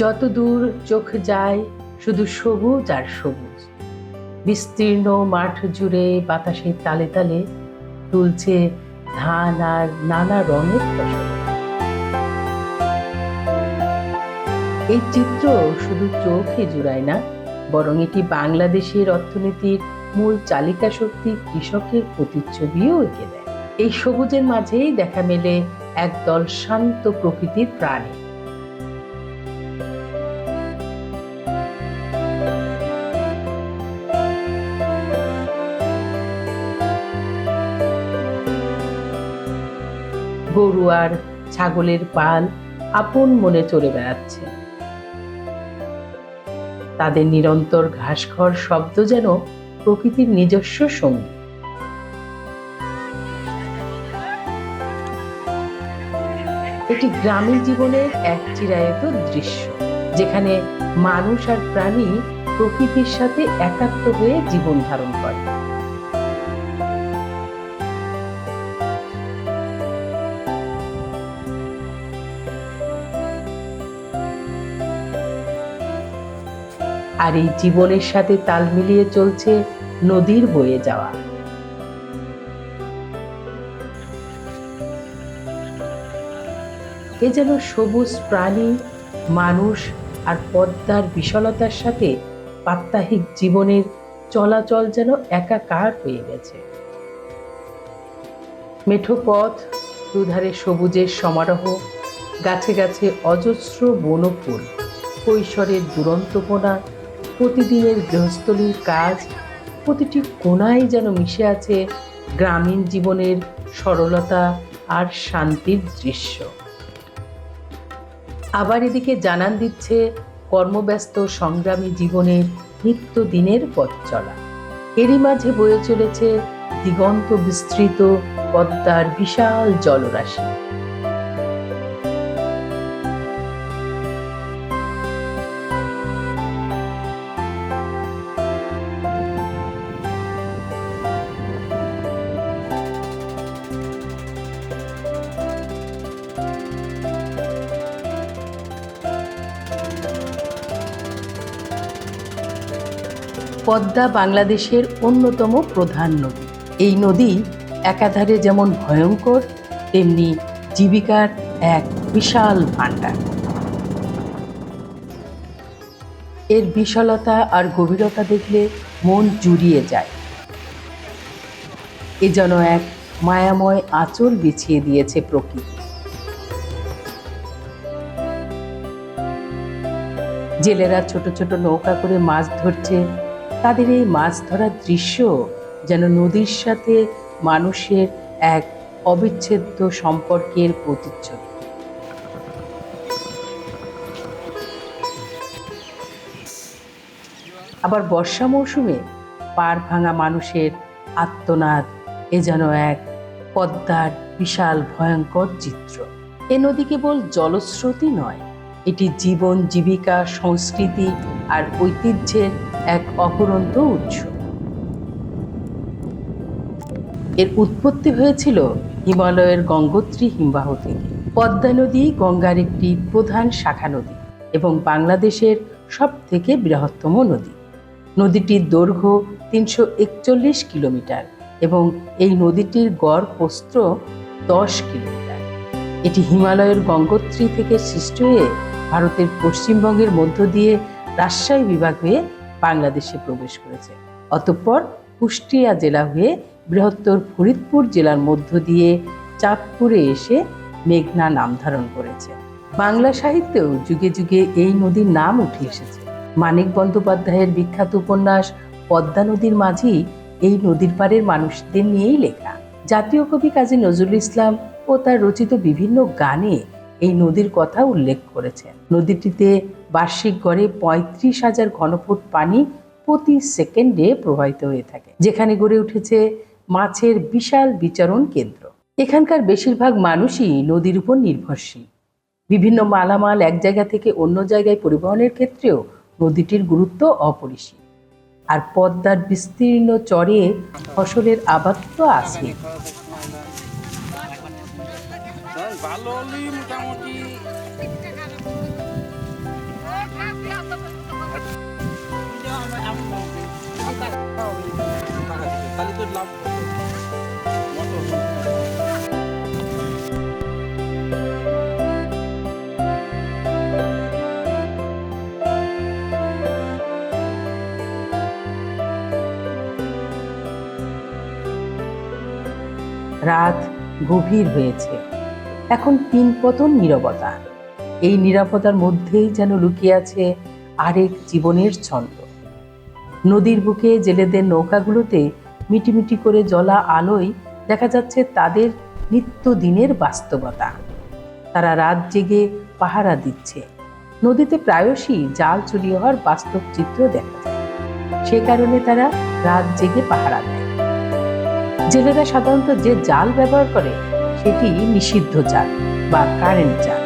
যত দূর চোখ যায়, শুধু সবুজ আর সবুজ। বিস্তীর্ণ মাঠ জুড়ে বাতাসের তালে তালে তুলছে ধান আর নানা রঙের ফসল। এই চিত্র শুধু চোখে জুড়ায় না, বরং এটি বাংলাদেশের অর্থনীতির মূল চালিকা শক্তি কৃষকের প্রতিচ্ছবিও এঁকে দেয়। এই সবুজের মাঝেই দেখা মেলে একদল শান্ত প্রকৃতির প্রাণী। গরু আর ছাগলের পাল আপন মনে চড়ে বেড়াচ্ছে। তাদের নিরন্তর ঘাসখর শব্দ যেন প্রকৃতির নিজস্ব সঙ্গী। এটি গ্রামীণ জীবনের এক চিরায়ত দৃশ্য, যেখানে মানুষ আর প্রাণী প্রকৃতির সাথে একাত্ম হয়ে জীবন ধারণ করে। আর এই জীবনের সাথে তাল মিলিয়ে চলছে নদীর বয়ে যাওয়া। এ যেন সবুজ প্রাণী, মানুষ আর পদ্মার বিশালতার সাথে প্রাত্যহিক জীবনের চলাচল যেন একাকার হয়ে গেছে। মেঠো পথ, দুধারে সবুজের সমারোহ, গাছে গাছে অজস্র বনফুল, কৈশোরের দুরন্তপনা প্রতিদিনের গৃহস্থলীর কাজ প্রতিটি কোনায় যেন মিশে আছে গ্রামীণ জীবনের সরলতা আর শান্তির দৃশ্য। আবার এদিকে জানান দিচ্ছে, কর্মব্যস্ত সংগ্রামী জীবনের নিত্য দিনের পথ চলা। এরই মাঝে বয়ে চলেছে দিগন্ত বিস্তৃত পদ্মার বিশাল জলরাশি। পদ্মা বাংলাদেশের অন্যতম প্রধান নদী। এই নদী একাধারে যেমন ভয়ঙ্কর, তেমনি জীবিকার এক বিশাল ভাণ্ডার। এর বিশালতা আর গভীরতা দেখলে মন জুড়িয়ে যায়। এ যেন এক মায়াময় আঁচল বিছিয়ে দিয়েছে প্রকৃতি। জেলেরা ছোট ছোট নৌকা করে মাছ ধরছে তাদের এই মাছ ধরার দৃশ্য যেন নদীর সাথে মানুষের এক অবিচ্ছেদ্য সম্পর্কের প্রতিচ্ছবি। আবার বর্ষা মৌসুমে পার ভাঙা মানুষের আত্মনাদ এ যেন এক পদ্মার বিশাল ভয়ঙ্কর চিত্র। এ নদী কেবল জলস্রোতই নয়, এটি জীবন জীবিকা, সংস্কৃতি আর ঐতিহ্যের এক অপরন্ত উৎস। এর উৎপত্তি হয়েছিল হিমালয়ের গঙ্গোত্রী হিমবাহ থেকে। পদ্মা নদী গঙ্গার একটি প্রধান শাখা নদী এবং বাংলাদেশের সব থেকে বৃহত্তম নদী। নদীটির দৈর্ঘ্য তিনশো একচল্লিশ কিলোমিটার এবং এই নদীটির গড় প্রস্থ দশ কিলোমিটার। এটি হিমালয়ের গঙ্গোত্রী থেকে সৃষ্টি হয়ে ভারতের পশ্চিমবঙ্গের মধ্য দিয়ে রাজশাহী বিভাগ হয়ে বাংলাদেশে প্রবেশ করেছে। অতঃপর কুষ্টিয়া জেলা হয়ে বৃহত্তর ফরিদপুর জেলার মধ্য দিয়ে চাঁদপুরে এসে মেঘনা নাম ধারণ করেছে। বাংলা সাহিত্যেও যুগে যুগে এই নদীর নাম উঠে এসেছে। মানিক বন্দ্যোপাধ্যায়ের বিখ্যাত উপন্যাস পদ্মা নদীর মাঝি এই নদীর পাড়ের মানুষদের নিয়েই লেখা। জাতীয় কবি কাজী নজরুল ইসলাম ও তার রচিত বিভিন্ন গানে এই নদীর কথা উল্লেখ করেছেন। নদীটিতে বার্ষিক গড়ে পঁয়ত্রিশ হাজার ঘনফুট পানি প্রতি সেকেন্ডে প্রবাহিত হয়ে থাকে, যেখানে গড়ে উঠেছে মাছের বিশাল বিচরণ কেন্দ্র। এখানকার বেশিরভাগ মানুষই নদীর উপর নির্ভরশীল। বিভিন্ন মালামাল এক জায়গা থেকে অন্য জায়গায় পরিবহনের ক্ষেত্রেও নদীটির গুরুত্ব অপরিসীম। আর পদ্মার বিস্তীর্ণ চরে ফসলের আবাদ তো আছে মোটামুটি। রাত গভীর হয়েছে। এখন তিন পতন নীরবতা। এই নিরাপদার মধ্যেই যেন লুকিয়ে আছে আরেক জীবনের ছন্দ। নদীর বুকে জেলেদের নৌকাগুলোতে মিটিমিটি করে জ্বলা আলোয় দেখা যাচ্ছে তাদের নিত্যদিনের বাস্তবতা। তারা রাত জেগে পাহারা দিচ্ছে। নদীতে প্রায়শই জাল চুরি হওয়ার বাস্তব চিত্র দেখা যায়। সে কারণে তারা রাত জেগে পাহারা দেয়। জেলেরা সাধারণত যে জাল ব্যবহার করে, সেটি নিষিদ্ধ জাল বা কারেন্ট জাল।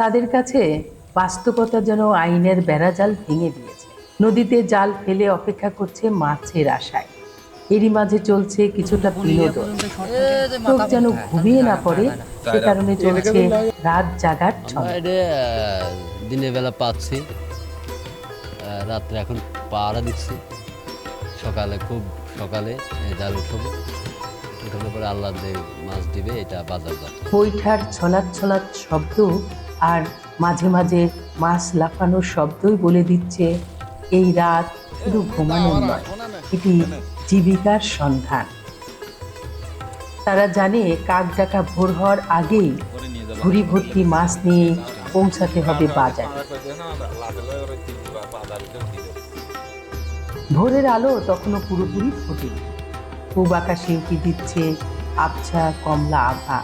তাদের কাছে বাস্তবতা যেন আইনের বেড়াজাল ভেঙে দিয়েছে। নদীতে জাল ফেলে অপেক্ষা করছে মাছের আশায়। এরই মাঝে চলছে কিছুটা বিনোদন। চোখ যেন ঘুমিয়ে না পড়ে সে কারণে চলছে রাত জাগার দিনের বেলা পাচ্ছি। রাত্রে এখন পাহারা দিচ্ছি। সকালে খুব সকালে জাল উঠবো। উঠানোর পরে আল্লাহ মাছ দিবে এটা বাজার বৈঠার ছলাৎ ছলাৎ শব্দ আর মাঝে মাঝে মাছ লাফানোর শব্দই বলে দিচ্ছে এই রাত শুধু ঘুমানোর নয় এটি জীবিকার সন্ধান। তারা জানে কাক ডাকা ভোর হওয়ার আগেই ঝুড়ি ভর্তি মাছ নিয়ে পৌঁছাতে হবে বাজারে। ভোরের আলো তখনও পুরোপুরি ফোটে পূব আকাশে উঁকি দিচ্ছে আবছা কমলা আভা।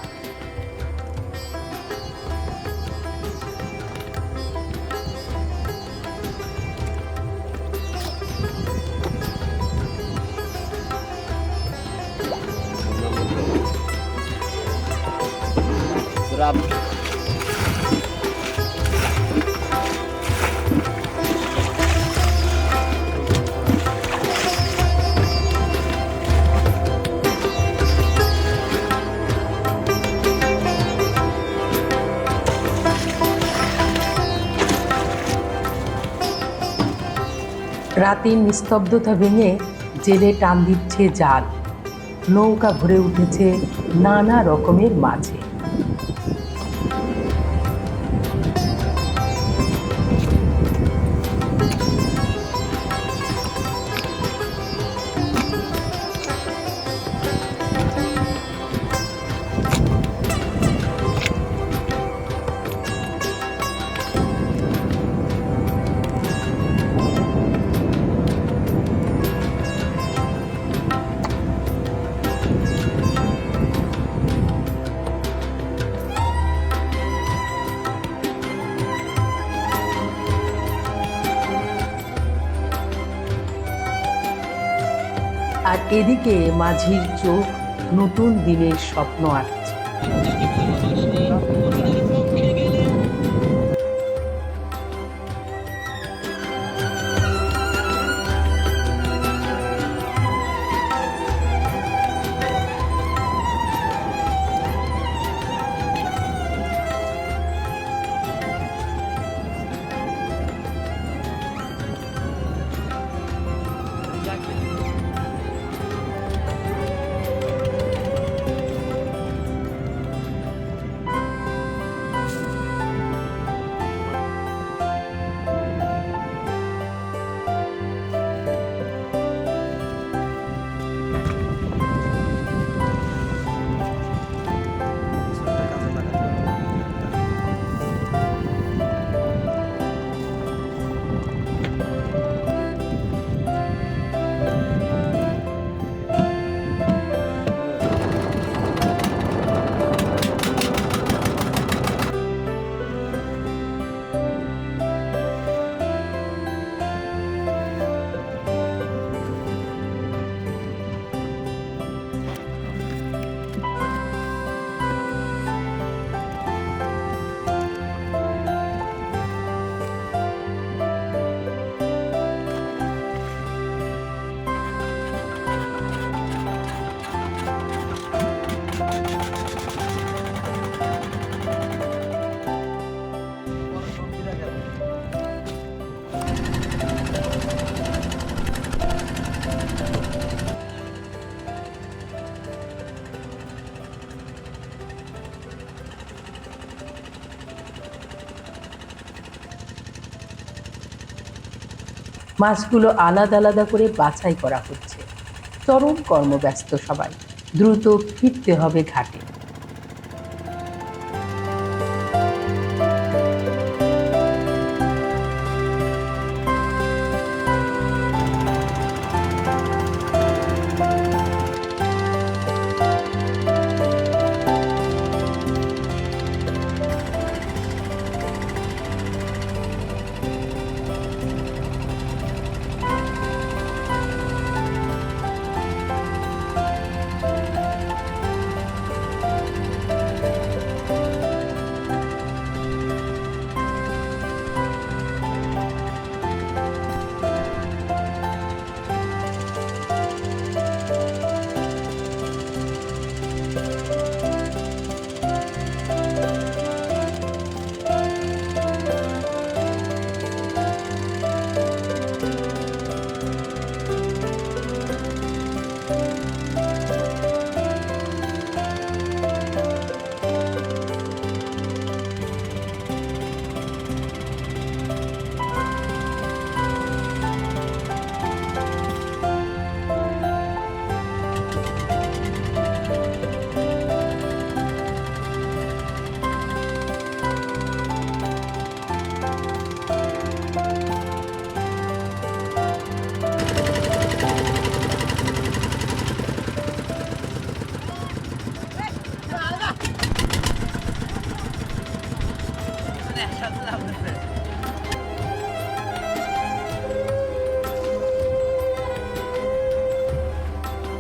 রাতের নিস্তব্ধতা ভেঙে জেলে টান দিচ্ছে জাল। নৌকা ভরে উঠেছে নানা রকমের মাছে এদিকে মাঝির চোখ নতুন দিনের স্বপ্ন আঁকছে। মাছগুলো আলাদা আলাদা করে বাছাই করা হচ্ছে। চরম কর্মব্যস্ত সবাই। দ্রুত ফিরতে হবে ঘাটে।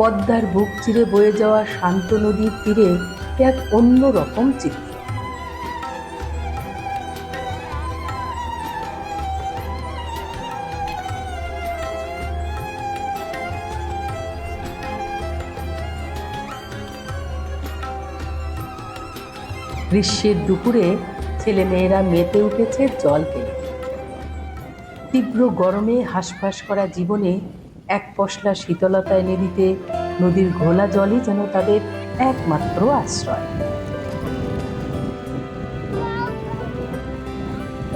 পদ্মার বুক চিরে বয়ে যাওয়া শান্ত নদীর তীরে এক অন্য রকম চিত্র। গ্রীষ্মের দুপুরে ছেলেমেয়েরা মেতে উঠেছে জল পেলে তীব্র গরমে হাঁসফাঁস করা জীবনে এক পশলা শীতলতা এনে দিতে নদীর ঘোলা জলই যেন তাদের একমাত্র আশ্রয়।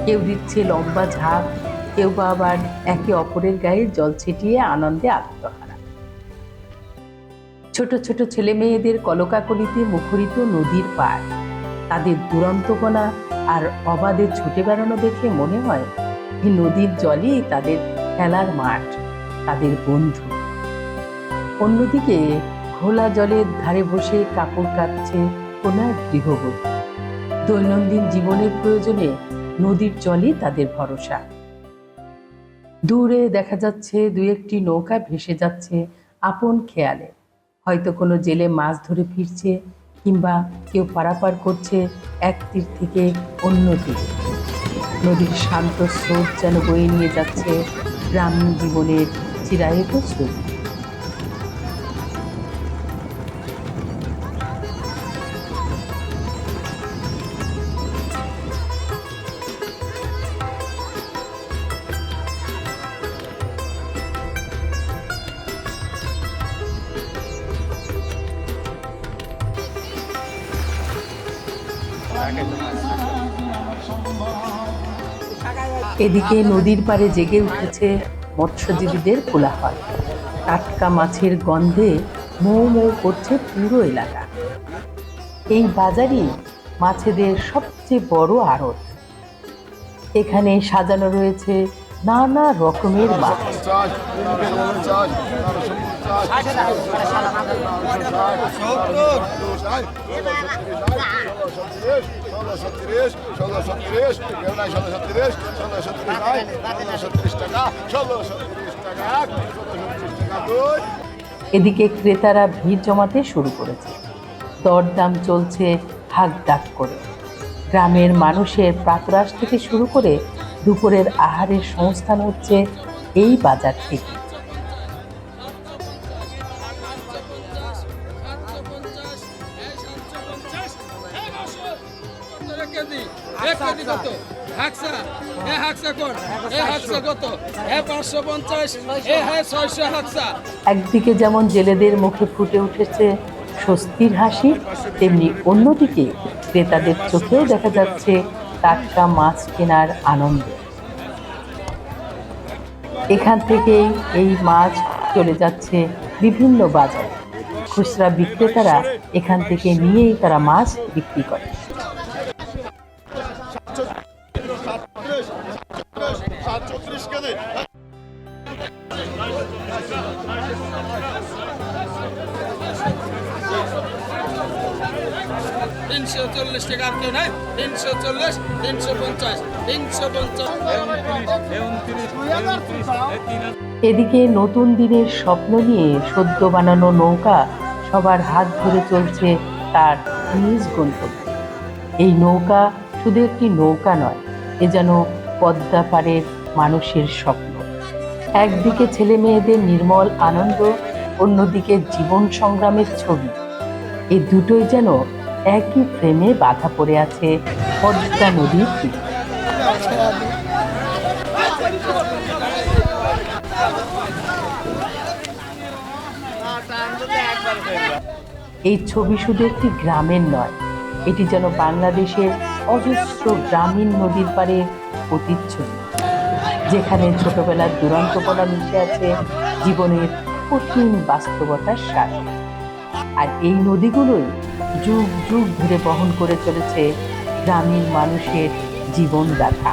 কেউ দিচ্ছে লম্বা ঝাঁপ, কেউ বা আবার একে অপরের গায়ে জল ছিটিয়ে আনন্দে আত্মহারা। ছোট ছোট ছেলে মেয়েদের কলকাকলিতে মুখরিত নদীর পাড়। তাদের দুরন্তপনা আর অবাধে ছুটে বেড়ানো দেখে মনে হয়, এই নদীর জলই তাদের খেলার মাঠ। তাদের বন্ধু। অন্যদিকে খোলা জলের ধারে বসে কাপড় কাটছে এক গৃহবধূ। দৈনন্দিন জীবনের প্রয়োজনে নদীর জলই তাদের ভরসা। দূরে দেখা যাচ্ছে দু একটি নৌকা ভেসে যাচ্ছে আপন খেয়ালে। হয়তো কোনো জেলে মাছ ধরে ফিরছে কিংবা কেউ পারাপার করছে এক তীর থেকে অন্য তীর। নদীর শান্ত স্রোত যেন বয়ে নিয়ে যাচ্ছে গ্রামীণ জীবনের চিরায়ত স্রোত এদিকে নদীর পাড়ে জেগে উঠেছে মৎস্যজীবীদের কোলাহল। টাটকা মাছের গন্ধে মৌ মৌ করছে পুরো এলাকা। এই বাজারই মাছেদের সবচেয়ে বড় আড়ত। এখানে সাজানো রয়েছে নানা রকমের মাছ। এদিকে ক্রেতারা ভিড় জমাতে শুরু করেছে। দরদাম চলছে হাক ডাক করে। গ্রামের মানুষের প্রাতরাশ থেকে শুরু করে দুপুরের আহারের সংস্থান হচ্ছে এই বাজার থেকে। এ হাকসা কোন এ হাকসা কত? এ পাঁচশো পঞ্চাশ। এ হ্যাঁ ছয়শো হাকসা। একদিকে যেমন জেলেদের মুখে ফুটে উঠেছে স্বস্তির হাসি তেমনি অন্যদিকে ক্রেতাদের চোখেও দেখা যাচ্ছে টাটকা মাছ কেনার আনন্দ। এখান থেকেই এই মাছ চলে যাচ্ছে বিভিন্ন বাজারে। খুচরা বিক্রেতারা এখান থেকে নিয়েই তারা মাছ বিক্রি করে। এদিকে নতুন দিনের স্বপ্ন নিয়ে সদ্য বানানো নৌকা সবার হাত ধরে চলছে তার নিজ গন্তব্যে। এই নৌকা শুধু একটি নৌকা নয়, এ যেন পদ্মা পাড়ের মানুষের স্বপ্ন। একদিকে ছেলে মেয়েদের নির্মল আনন্দ, অন্যদিকে জীবন সংগ্রামের ছবি। এই দুটোই যেন একই ফ্রেমে বাধা পড়ে আছে পদ্মা নদীর এই ছবি শুধু একটি গ্রামের নয়, এটি যেন বাংলাদেশের অজস্র গ্রামীণ নদীর পাড়ে প্রতিচ্ছবি। যেখানে ছোটবেলার দুরন্তপনা মিশে আছে জীবনের কঠিন বাস্তবতার সাথে আর এই নদীগুলোই যুগ যুগ ধরে বহন করে চলেছে গ্রামীণ মানুষের জীবন গাথা